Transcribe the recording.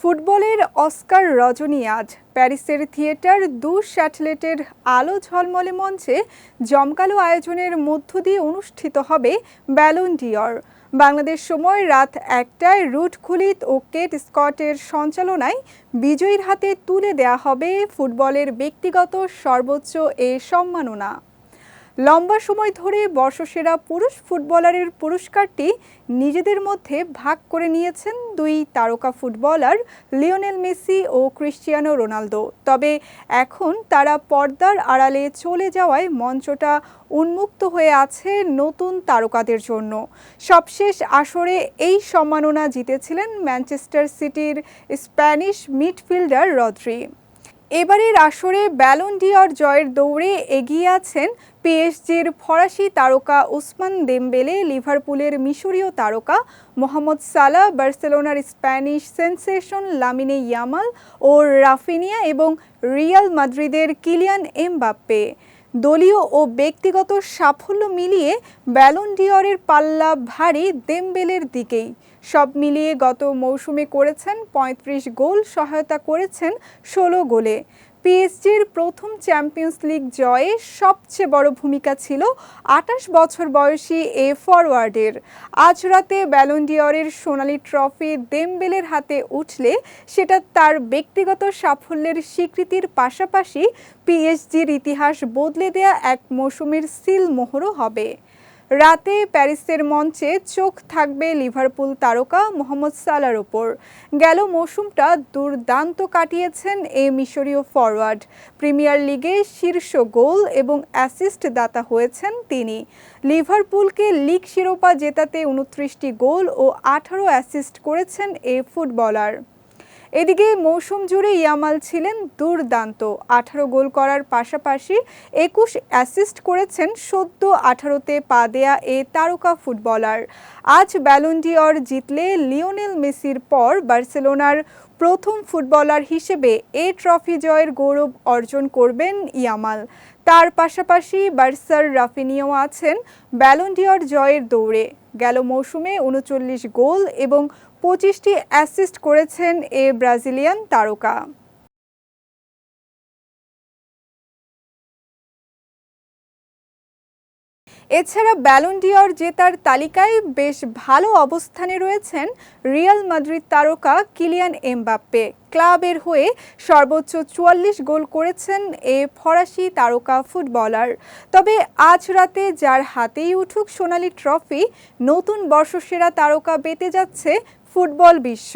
ফুটবলের অস্কার রজনী আজ। প্যারিসের থিয়েটার দু স্যাটেলাইটের আলো ঝলমলে মঞ্চে জমকালো আয়োজনের মধ্য দিয়ে অনুষ্ঠিত হবে ব্যালন ডিয়র বাংলাদেশ সময় রাত একটায় রুট খুলিত ও কেট স্কটের সঞ্চালনায় বিজয়ীর হাতে তুলে দেয়া হবে ফুটবলের ব্যক্তিগত সর্বোচ্চ এ সম্মাননা। লম্বা সময় ধরে বর্ষসেরা পুরুষ ফুটবলারের পুরস্কারটি নিজেদের মধ্যে ভাগ করে নিয়েছেন দুই তারকা ফুটবলার লিওনেল মেসি ও ক্রিশ্চিয়ানো রোনালদো। তবে এখন তারা পর্দার আড়ালে চলে যাওয়ায় মঞ্চটা উন্মুক্ত হয়ে আছে নতুন তারকাদের জন্য। সবশেষ আসরে এই সম্মাননা জিতেছিলেন ম্যানচেস্টার সিটির স্প্যানিশ মিডফিল্ডার রদ্রি। এবারের আসরে ব্যালন ডিয়র জয়ের দৌড়ে এগিয়ে আছেন পিএসজির ফরাসি তারকা উসমান দেমবেলে, লিভারপুলের মিশরীয় তারকা মোহাম্মদ সালা বার্সেলোনার স্প্যানিশ সেন্সেশন লামিনে ইয়ামাল ও রাফিনিয়া এবং রিয়াল মাদ্রিদের কিলিয়ান এমবাপ্পে। দলীয় ও ব্যক্তিগত সাফল্য মিলিয়ে ব্যালন ডিয়রের পাল্লা ভারী দেমবেলের দিকেই। সব মিলিয়ে গত মৌসুমে করেছেন ৩৫ গোল, সহায়তা করেছেন ষোলো গোলে। পিএসজির প্রথম চ্যাম্পিয়ন্স লিগ জয়ে সবচেয়ে বড় ভূমিকা ছিল আটাশ বছর বয়সী এ ফরওয়ার্ডের। আজ রাতে ব্যালন্ডিয়রের সোনালি ট্রফি দেমবেলের হাতে উঠলে সেটা তার ব্যক্তিগত সাফল্যের স্বীকৃতির পাশাপাশি পিএসজির ইতিহাস বদলে দেয়া এক মৌসুমের সিল মোহরও হবে। রাতে প্যারিসের মঞ্চে চোখ থাকবে লিভারপুল তারকা মোহাম্মদ সালার ওপর। গেল মৌসুমটা দুর্দান্ত কাটিয়েছেন এ মিশরীয় ফরওয়ার্ড প্রিমিয়ার লিগে শীর্ষ গোল এবং অ্যাসিস্ট দাতা হয়েছেন তিনি। লিভারপুলকে লিগ শিরোপা জেতাতে উনত্রিশটি গোল ও আঠারো অ্যাসিস্ট করেছেন এ ফুটবলার। এদিকে মৌসুম জুড়ে ইয়ামাল ছিলেন দুর্দান্ত। আঠারো গোল করার পাশাপাশি একুশ অ্যাসিস্ট করেছেন সদ্য আঠারোতে পা দেয়া এ তারকা ফুটবলার। আজ ব্যালন্ডিয়র জিতলে লিওনেল মেসির পর বার্সেলোনার প্রথম ফুটবলার হিসেবে এ ট্রফি জয়ের গৌরব অর্জন করবেন ইয়ামাল। তার পাশাপাশি বার্সার রাফিনিও আছেন ব্যালন্ডিয়র জয়ের দৌড়ে। গেল মৌসুমে উনচল্লিশ গোল এবং পঁচিশটি অ্যাসিস্ট করেছেন এ ব্রাজিলিয়ান তারকা। এছাড়া ব্যালন্ডিয়র জেতার তালিকায় বেশ ভালো অবস্থানে রয়েছেন রিয়াল মাদ্রিদ তারকা কিলিয়ান এমবাপ্পে ক্লাবের হয়ে সর্বোচ্চ চুয়াল্লিশ গোল করেছেন এ ফরাসি তারকা ফুটবলার। তবে আজ রাতে যার হাতেই উঠুক সোনালি ট্রফি, নতুন বর্ষসেরা তারকা পেতে যাচ্ছে ফুটবল বিশ্ব।